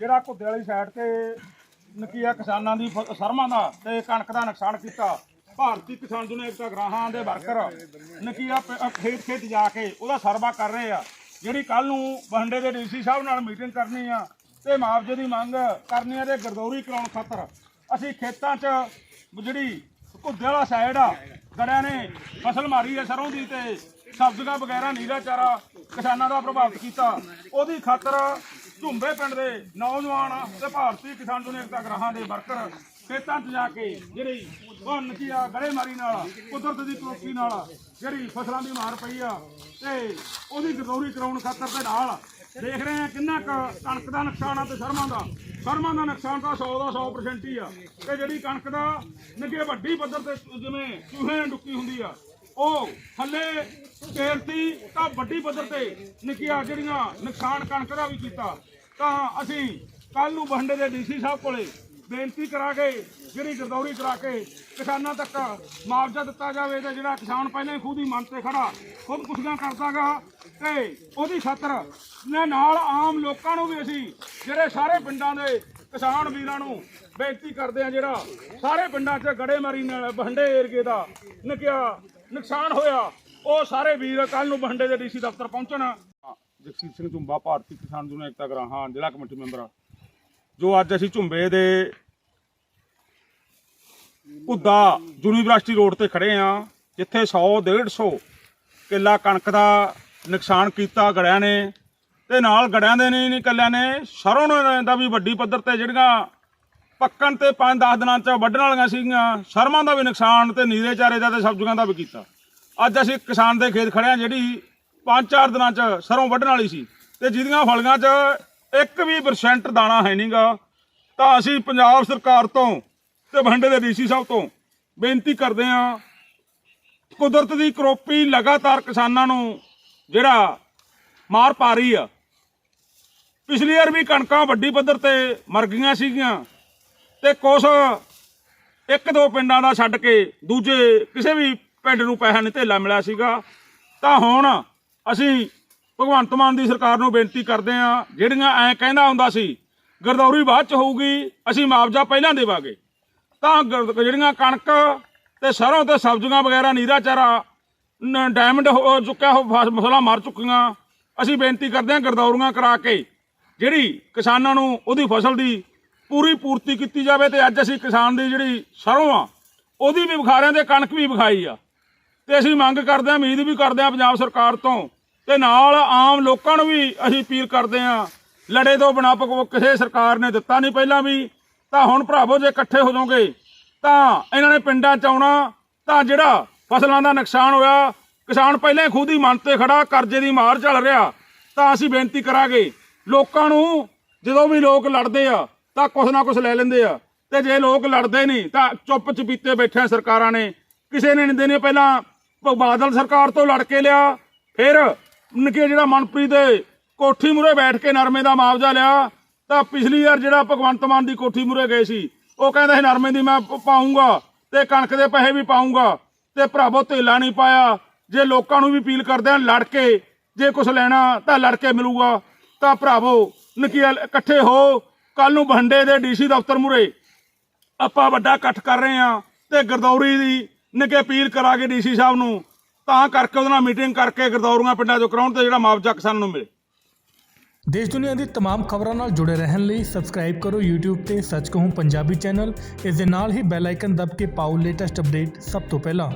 ਜਿਹੜਾ ਘੁੱਦੇ ਵਾਲੀ ਸਾਈਡ ਤੇ ਨਕੀਆ ਕਿਸਾਨਾਂ ਦੀ ਫ- ਸਰਮਾਂ ਦਾ ਤੇ ਕਣਕ ਦਾ ਨੁਕਸਾਨ ਕੀਤਾ, ਭਾਰਤੀ ਕਿਸਾਨ ਯੂਨੀਅਨ ਏਕਤਾ ਗ੍ਰਾਹਾਂ ਦੇ ਵਰਕਰ ਨਕੀਆ ਖੇਤ ਖੇਤ ਜਾ ਕੇ ਉਹਦਾ ਸਰਵਾ ਕਰ ਰਹੇ ਆ। ਜਿਹੜੀ ਕੱਲ ਨੂੰ ਬਹੰਡੇ ਦੇ ਡੀਸੀ ਸਾਹਿਬ ਨਾਲ ਮੀਟਿੰਗ ਕਰਨੀ ਆ, ਤੇ ਮੁਆਵਜ਼ੇ ਦੀ ਮੰਗ ਕਰਨੀ ਆ ਤੇ ਗਰਦੌਰੀ ਕਰਾਉਣ ਖਾਤਰ ਅਸੀਂ ਖੇਤਾਂ 'ਚ ਜਿਹੜੀ ਘੁੱਦੇ ਵਾਲਾ ਸਾਈਡ ਆ, ਗੜਿਆਂ ਨੇ ਫਸਲ ਮਾਰੀ ਹੈ ਸਰੋਂ ਦੀ ਤੇ ਸਬਜ਼ੀਆਂ ਵਗੈਰਾ ਨੀਰਾ ਚਾਰਾ ਕਿਸਾਨਾਂ ਦਾ ਪ੍ਰਭਾਵਿਤ ਕੀਤਾ। ਉਹਦੀ ਖਾਤਰ ਝੁੰਬੇ ਪਿੰਡ ਦੇ ਨੌਜਵਾਨ ਤੇ ਭਾਰਤੀ ਕਿਸਾਨ ਯੂਨੀਅਨ ਗ੍ਰਾਹਾਂ ਦੇ ਵਰਕਰ ਖੇਤਾਂ 'ਚ ਜਾ ਕੇ ਜਿਹੜੀ ਉਹ ਆ ਗੜੇਮਾਰੀ ਨਾਲ, ਕੁਦਰਤ ਦੀ ਕਰੋਪੀ ਨਾਲ ਜਿਹੜੀ ਫਸਲਾਂ ਦੀ ਮਾਰ ਪਈ ਆ ਤੇ ਉਹਦੀ ਗਰਦੌਰੀ ਕਰਾਉਣ ਖਾਤਰ ਦੇ ਨਾਲ ਦੇਖ ਰਹੇ ਆ ਕਿੰਨਾ ਕੁ ਕਣਕ ਦਾ ਨੁਕਸਾਨ ਆ ਤੇ ਸਰਮਾਂ ਦਾ। ਸਰਮਾਂ ਦਾ ਨੁਕਸਾਨ ਤਾਂ 100 ਦਾ 100% ਹੀ ਆ। ਤੇ ਜਿਹੜੀ ਕਣਕ ਦਾ ਨਿੱਕੇ ਵੱਡੀ ਪੱਧਰ ਤੇ ਜਿਵੇਂ ਚੂਹੇ ਨਾਲ ਡੁੱਕੀ ਹੁੰਦੀ ਆ, ਉਹ ਥੱਲੇ ਕੇਰਤੀ ਤਾਂ ਵੱਡੀ ਪੱਧਰ ਤੇ ਨਿੱਕੀਆਂ ਜਿਹੜੀਆਂ ਨੁਕਸਾਨ ਕਣਕ ਦਾ ਵੀ ਕੀਤਾ। ਤਾਂ ਅਸੀਂ ਕੱਲ ਨੂੰ ਬਠਿੰਡੇ ਦੇ ਡੀਸੀ ਸਾਹਿਬ ਕੋਲੇ ਬੇਨਤੀ ਕਰਾ ਕੇ, ਜਿਹੜੀ ਗਰਦੌਰੀ ਕਰਾ ਕੇ ਕਿਸਾਨਾਂ ਤੱਕ ਮੁਆਵਜ਼ਾ ਦਿੱਤਾ ਜਾਵੇ ਤੇ ਜਿਹੜਾ ਕਿਸਾਨ ਪਹਿਲਾਂ ਹੀ ਖੁਦ ਹੀ ਮਨ ਤੇ ਖੜਾ, ਖੁਦ ਕੁਸ਼ੀਆਂ ਕਰਦਾਗਾ ਤੇ ਉਹਦੀ ਖਾਤਰ ਨੇ ਨਾਲ ਆਮ ਲੋਕਾਂ ਨੂੰ ਵੀ ਅਸੀਂ, ਜਿਹੜੇ ਸਾਰੇ ਪਿੰਡਾਂ ਦੇ ਕਿਸਾਨ ਵੀਰਾਂ ਨੂੰ ਬੇਨਤੀ ਕਰਦੇ ਆ ਜਿਹੜਾ ਸਾਰੇ ਪਿੰਡਾਂ 'ਚ ਗੜੇਮਾਰੀ ਨਾਲ ਬਹੰਡੇ ਏਰੀਏ ਦਾ ਨਿਕਿਆ ਨੁਕਸਾਨ ਹੋਇਆ, ਉਹ ਸਾਰੇ ਵੀਰ ਕੱਲ ਨੂੰ ਬਹੰਡੇ ਦੇ ਡੀਸੀ ਦਫ਼ਤਰ ਪਹੁੰਚਣ। ਜਗਸੀਰ ਸਿੰਘ ਝੁੰਬਾ ਭਾਰਤੀ ਕਿਸਾਨ ਯੂਨੀਅਨ ਏਕਤਾ ਗ੍ਰਾਹਾਂ ਜ਼ਿਲ੍ਹਾ ਕਮੇਟੀ ਮੈਂਬਰ ਆ। ਜੋ ਅੱਜ ਅਸੀਂ ਝੁੰਬੇ ਦੇ ਉਦਾ ਯੂਨੀਵਰਸਿਟੀ ਰੋਡ ਤੇ ਖੜੇ ਆ, ਜਿੱਥੇ 100 150 ਕਿੱਲਾ ਕਣਕ ਦਾ ਨੁਕਸਾਨ ਕੀਤਾ ਗੜਿਆਂ ਨੇ, ਤੇ ਨਾਲ ਗੜਿਆਂ ਦੇ ਨਹੀਂ ਨਹੀਂ ਕੱਲਿਆਂ ਨੇ ਸਰੋਂ ਦਾ ਵੀ ਵੱਡੀ ਪੱਧਰ ਤੇ ਜਿਹੜੀਆਂ ਪੱਕਣ ਤੇ 5-10 ਦਿਨਾਂ ਚ ਵੱਢਣ ਵਾਲੀਆਂ ਸੀਗੀਆਂ, ਸ਼ਰਮਾਂ ਦਾ ਵੀ ਨੁਕਸਾਨ ਤੇ ਨੀਰੇ ਚਾਰੇ ਦਾ ਤੇ ਸਬਜ਼ੀਆਂ ਦਾ ਵੀ ਕੀਤਾ। ਅੱਜ ਅਸੀਂ ਕਿਸਾਨ ਦੇ ਖੇਤ ਖੜੇ ਜਿਹੜੀ 5-4 ਦਿਨਾਂ ਚ ਸਰੋਂ ਵੱਢਣ ਵਾਲੀ ਸੀ। ਤੇ ਜਿਹਦੀਆਂ ਫਲੀਆਂ ਚ ਇੱਕ ਵੀ ਪਰਸੈਂਟ ਦਾਣਾ ਹੈ ਨਹੀਂਗਾ ਤਾਂ ਅਸੀਂ ਪੰਜਾਬ ਸਰਕਾਰ ਤੋਂ ਤੇ ਬਠਿੰਡੇ ਦੇ ਡੀਸੀ ਸਾਹਿਬ ਤੋਂ ਬੇਨਤੀ ਕਰਦੇ ਹਾਂ, ਕੁਦਰਤ ਦੀ ਕਰੋਪੀ ਲਗਾਤਾਰ ਕਿਸਾਨਾਂ ਨੂੰ ਜਿਹੜਾ ਮਾਰ ਪਾ ਰਹੀ ਆ। ਪਿਛਲੀ ਵਾਰ ਵੀ ਕਣਕਾਂ ਵੱਡੀ ਪੱਧਰ ਤੇ ਮਰ ਗਈਆਂ ਸੀਗੀਆਂ ਤੇ ਕੁਛ ਇੱਕ ਦੋ ਪਿੰਡਾਂ ਦਾ ਛੱਡ ਕੇ ਦੂਜੇ ਕਿਸੇ ਵੀ ਪਿੰਡ ਨੂੰ ਪੈਸਾ ਨਹੀਂ ਧੇਲਾ ਮਿਲਿਆ ਸੀਗਾ। ਤਾਂ ਹੁਣ ਅਸੀਂ ਭਗਵੰਤ ਮਾਨ ਦੀ ਸਰਕਾਰ ਨੂੰ ਬੇਨਤੀ ਕਰਦੇ ਹਾਂ, ਜਿਹੜੀਆਂ ਐ ਕਹਿੰਦਾ ਹੁੰਦਾ ਸੀ, ਗਰਦੌਰੀ ਬਾਅਦ ਚ ਹੋਊਗੀ, ਅਸੀਂ ਮੁਆਵਜ਼ਾ ਪਹਿਲਾਂ ਦੇਵਾਂਗੇ। ਤਾਂ ਗਰ- ਜਿਹੜੀਆਂ ਕਣਕ ਤੇ ਸਰੋਂ ਤੇ ਸਬਜ਼ੀਆਂ ਵਗੈਰਾ ਨੀਰਾ ਚਾਰਾ, ਨ- ਡਾਇਮੰਡ ਹੋ, ਚੁੱਕਿਆ ਹੋ, ਫਸ- ਫਸਲਾਂ ਮਰ ਚੁੱਕੀਆਂ, ਅਸੀਂ ਬੇਨਤੀ ਕਰਦੇ ਹਾਂ ਗਰਦੌਰੀਆਂ ਕਰਾ ਕੇ, ਜਿਹੜੀ ਕਿਸਾਨਾਂ ਨੂੰ ਉਹਦੀ ਫਸਲ ਦੀ ਪੂਰੀ ਪੂਰਤੀ ਕੀਤੀ ਜਾਵੇ ਤੇ ਅੱਜ ਅਸੀਂ ਕਿਸਾਨ ਦੀ ਜਿਹੜੀ ਸਰੋਂ ਆ, ਉਹਦੀ ਵੀ ਵਿਖਾ ਰਹੇ ਹਾਂ ਤੇ ਕਣਕ ਵੀ ਵਿਖਾਈ ਆ। ਤੇ ਅਸੀਂ ਮੰਗ ਕਰਦੇ ਹਾਂ, ਉਮੀਦ ਵੀ ਕਰਦੇ ਹਾਂ ਪੰਜਾਬ ਸਰਕਾਰ ਤੋਂ ਤੇ ਨਾਲ ਆਮ ਲੋਕਾਂ ਨੂੰ ਵੀ ਅਸੀਂ ਅਪੀਲ ਕਰਦੇ ਹਾਂ, ਲੜੇ ਤੋਂ ਬਿਨਾਂ ਪਕਵ ਕਿਸੇ ਸਰਕਾਰ ਨੇ ਦਿੱਤਾ ਨਹੀਂ ਪਹਿਲਾਂ ਵੀ, ਤਾਂ ਹੁਣ ਭਰਾਵੋ ਜੇ ਇਕੱਠੇ ਹੋ ਜਾਓਗੇ, ਤਾਂ ਇਹਨਾਂ ਨੇ ਪਿੰਡਾਂ ਚ ਆਉਣਾ, ਤਾਂ ਜਿਹੜਾ ਫਸਲਾਂ ਦਾ ਨੁਕਸਾਨ ਹੋਇਆ, ਕਿਸਾਨ ਪਹਿਲਾਂ ਹੀ ਖੁਦ ਹੀ ਮਨ ਤੇ ਖੜਾ, ਕਰਜ਼ੇ ਦੀ ਮਾਰ ਚੱਲ ਰਿਹਾ, ਤਾਂ ਅਸੀਂ ਬੇਨਤੀ ਕਰਾਂਗੇ, ਲੋਕਾਂ ਨੂੰ ਜਦੋਂ ਵੀ ਲੋਕ ਲੜਦੇ ਆ, ਤਾਂ ਕੁਛ ਨਾ ਕੁਛ ਲੈ ਲੈਂਦੇ ਆ, ਤੇ ਜੇ ਲੋਕ ਲੜਦੇ ਨਹੀਂ, ਤਾਂ ਚੁੱਪ ਚਪੀਤੇ ਬੈਠੇ ਸਰਕਾਰਾਂ ਨੇ, ਕਿਸੇ ਨੇ ਨਹੀਂ ਦੇਣੇ ਪਹਿਲਾਂ, ਬਾਦਲ ਸਰਕਾਰ ਤੋਂ ਲੜ ਕੇ ਲਿਆ, ਫਿਰ ਨਿੱਕੇ ਜਿਹੜਾ ਮਨਪ੍ਰੀਤ ਦੇ ਕੋਠੀ ਮੂਰੇ ਬੈਠ ਕੇ ਨਰਮੇ ਦਾ ਮੁਆਵਜ਼ਾ ਲਿਆ, ਤਾਂ ਪਿਛਲੀ ਵਾਰ ਜਿਹੜਾ ਭਗਵੰਤ ਮਾਨ ਦੀ ਕੋਠੀ ਮੂਰੇ ਗਏ ਸੀ, ਉਹ ਕਹਿੰਦਾ ਸੀ ਨਰਮੇ ਦੀ ਮੈਂ ਪ- ਪਾਊਂਗਾ ਤੇ ਕਣਕ ਦੇ ਪੈਸੇ ਵੀ ਪਾਊਂਗਾ ਤੇ ਭਰਾਵੋ ਧੇਲਾ ਨਹੀਂ ਪਾਇਆ, ਜੇ ਲੋਕਾਂ ਨੂੰ ਵੀ ਅਪੀਲ ਕਰਦੇ ਆ ਲੜ ਕੇ, ਜੇ ਕੁਝ ਲੈਣਾ ਤਾਂ ਲੜ ਕੇ ਮਿਲੂਗਾ, ਤਾਂ ਭਰਾਵੋ ਨਕੀਆ ਇਕੱਠੇ ਹੋ ਕੱਲ ਨੂੰ ਬਹੰਡੇ ਦੇ ਡੀਸੀ ਦਫ਼ਤਰ ਮੂਰੇ ਆਪਾਂ ਵੱਡਾ ਇਕੱਠ ਕਰ ਰਹੇ ਹਾਂ ਤੇ ਗਰਦੌਰੀ ਦੀ ਨਿੱਕੇ ਅਪੀਲ ਕਰਾਂਗੇ ਡੀਸੀ ਸਾਹਿਬ ਨੂੰ ਤਾਂ ਕਰਕੇ ਉਹਦੇ ਨਾਲ ਮੀਟਿੰਗ ਕਰਕੇ ਗਰਦੌਰੀਆਂ ਪਿੰਡਾਂ 'ਚੋਂ ਕਰਾਉਣ ਤੇ ਜਿਹੜਾ ਮੁਆਵਜ਼ਾ ਕਿਸਾਨਾਂ ਨੂੰ ਮਿਲੇ ਦੇਸ਼ ਦੁਨੀਆ ਦੀ तमाम ਖਬਰਾਂ ਨਾਲ ਜੁੜੇ ਰਹਿਣ ਲਈ ਸਬਸਕ੍ਰਾਈਬ ਕਰੋ YouTube ਤੇ ਸੱਚ ਕਹੂੰ ਪੰਜਾਬੀ ਚੈਨਲ ਇਸ ਦੇ ਨਾਲ ਹੀ ਬੈਲ ਆਈਕਨ ਦਬ ਕੇ ਪਾਓ ਲੇਟੈਸਟ ਅਪਡੇਟ ਸਭ ਤੋਂ ਪਹਿਲਾਂ